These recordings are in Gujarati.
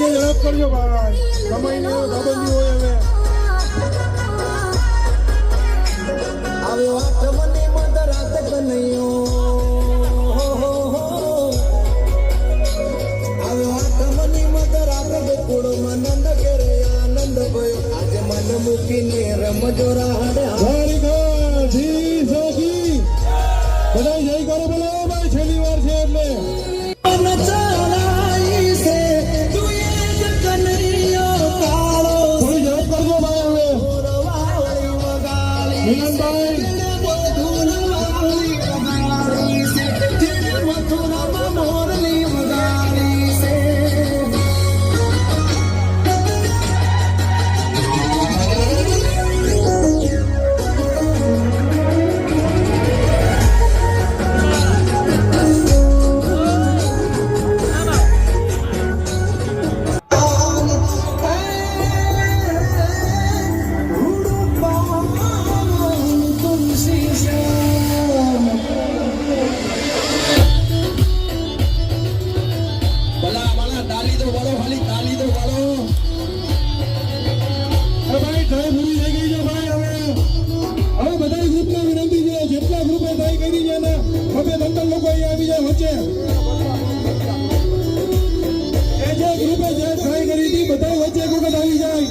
કમાઈને ઝડપ કરજો ભાઈ. કમાઈને પાબંદી હોય હવે. આવ્યો આઠમની મધરાત કનૈયો આવ્યો આઠમની મધરાત ગોકુળમાં નંદ આનંદ ભયો. આજે મન મૂકીને રમજો રાહડે દ્વારિકા જી સખી બધા જય કરો બોલો ભાઈ. છેલ્લી વાર છે એટલે. તાલી તો વાળો, ખાલી તાલી તો વાળો. ભાઈ ટાઈમ પૂરી થઈ ગઈ છે ભાઈ હવે. હવે બધા ગ્રુપને વિનંતી છે, જેટલા ગ્રુપે થઈ કરી છે ને, હવે નંતર લોકો અહીંયા આવી જાય વચ્ચે. એ જે ગ્રુપે જે ટ્રાય કરી હતી બધા વચ્ચે એક આવી જાય.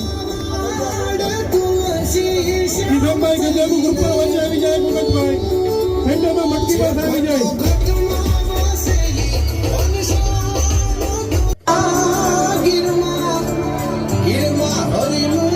કિશોરભાઈ કે ગ્રુપમાં વચ્ચે આવી જાય એક ભાઈ. સેન્ટરમાં મટકી પાસે આવી જાય. Hallelujah.